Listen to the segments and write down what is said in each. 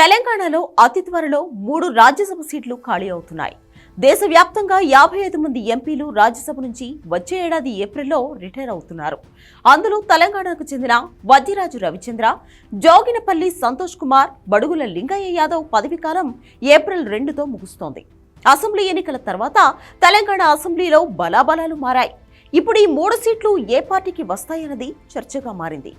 తెలంగాణలో అతి త్వరలో మూడు రాజ్యసభ సీట్లు ఖాళీ అవుతున్నాయి. దేశవ్యాప్తంగా యాభై ఐదు మంది ఎంపీలు రాజ్యసభ నుంచి వచ్చే ఏడాది ఏప్రిల్లో రిటైర్ అవుతున్నారు. అందులో తెలంగాణకు చెందిన వద్యరాజు రవిచంద్ర జోగినపల్లి సంతోష్ కుమార్ బడుగుల లింగయ్య యాదవ్ పదవీకాలం ఏప్రిల్ రెండుతో ముగుస్తోంది. అసెంబ్లీ ఎన్నికల తర్వాత తెలంగాణ అసెంబ్లీలో బలాబలాలు మారాయి. ఇప్పుడు ఈ మూడు సీట్లు ఏ పార్టీకి వస్తాయన్నది చర్చగా మారింది.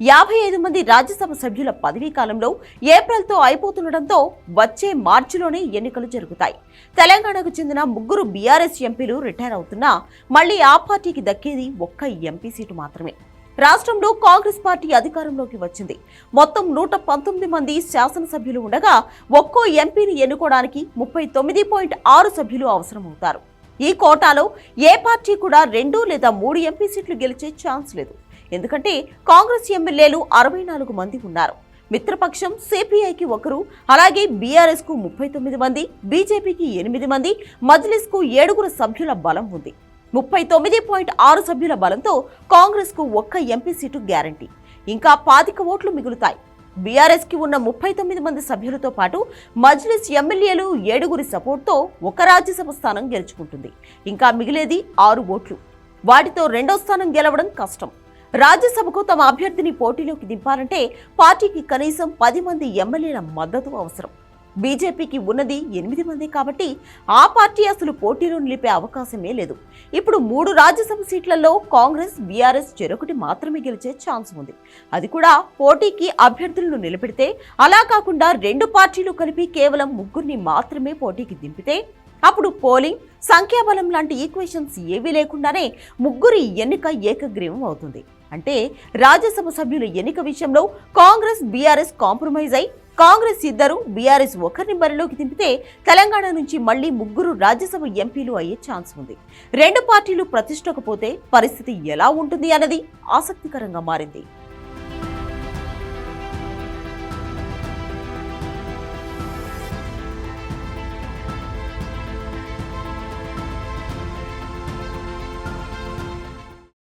యాభై ఐదు మంది రాజ్యసభ సభ్యుల పదవీ కాలంలో ఏప్రిల్తో అయిపోతుండటంతో వచ్చే మార్చిలోనే ఎన్నికలు జరుగుతాయి. తెలంగాణకు చెందిన ముగ్గురు బీఆర్ఎస్ ఎంపీలు రిటైర్ అవుతున్నా మళ్ళీ ఆ పార్టీకి దక్కేది ఒక్క ఎంపీ సీటు మాత్రమే. రాష్ట్రంలో కాంగ్రెస్ పార్టీ అధికారంలోకి వచ్చింది. మొత్తం నూట పంతొమ్మిది మంది శాసనసభ్యులు ఉండగా ఒక్కో ఎంపీని ఎన్నుకోవడానికి ముప్పై తొమ్మిది పాయింట్ ఆరు సభ్యులు అవసరమవుతారు. ఈ కోటాలో ఏ పార్టీ కూడా రెండు లేదా మూడు ఎంపీ సీట్లు గెలిచే ఛాన్స్ లేదు. ఎందుకంటే కాంగ్రెస్ ఎమ్మెల్యేలు అరవై నాలుగు మంది ఉన్నారు. మిత్రపక్షం సిపిఐకి ఒకరు అలాగే బీఆర్ఎస్కు ముప్పై తొమ్మిది మంది బీజేపీకి ఎనిమిది మంది మజ్లిస్కు ఏడుగురు సభ్యుల బలం ఉంది. ముప్పై తొమ్మిది పాయింట్ ఆరు సభ్యుల బలంతో కాంగ్రెస్కు ఒక్క ఎంపీ సీటు గ్యారంటీ. ఇంకా పాతిక ఓట్లు మిగులుతాయి. బీఆర్ఎస్కి ఉన్న ముప్పై తొమ్మిది మంది సభ్యులతో పాటు మజ్లిస్ ఎమ్మెల్యేలు ఏడుగురి సపోర్ట్తో ఒక రాజ్యసభ స్థానం గెలుచుకుంటుంది. ఇంకా మిగిలేది ఆరు ఓట్లు. వాటితో రెండో స్థానం గెలవడం కష్టం. రాజ్యసభకు తమ అభ్యర్థిని పోటీలోకి దింపాలంటే పార్టీకి కనీసం పది మంది ఎమ్మెల్యేల మద్దతు అవసరం. బీజేపీకి ఉన్నది ఎనిమిది మంది కాబట్టి ఆ పార్టీ అసలు పోటీలో నిలిపే అవకాశమే లేదు. ఇప్పుడు మూడు రాజ్యసభ సీట్లలో కాంగ్రెస్ బీఆర్ఎస్ చెరొకటి మాత్రమే గెలిచే ఛాన్స్ ఉంది. అది కూడా పోటీకి అభ్యర్థులను నిలబెడితే అలా కాకుండా రెండు పార్టీలు కలిపి కేవలం ముగ్గురిని మాత్రమే పోటీకి దింపితే అప్పుడు పోలింగ్ సంఖ్యాబలం లాంటి ఈక్వేషన్స్ ఏవీ లేకుండానే ముగ్గురి ఎన్నిక ఏకగ్రీవం అవుతుంది. అంటే రాజ్యసభ సభ్యుల ఎన్నిక విషయంలో కాంగ్రెస్ బీఆర్ఎస్ కాంప్రమైజ్ అయి కాంగ్రెస్ ఇద్దరు బీఆర్ఎస్ ఒకరిని బరిలోకి దింపితే తెలంగాణ నుంచి మళ్ళీ ముగ్గురు రాజ్యసభ ఎంపీలు అయ్యే ఛాన్స్ ఉంది. రెండు పార్టీలు ప్రతిష్టకపోతే పరిస్థితి ఎలా ఉంటుంది అన్నది ఆసక్తికరంగా మారింది.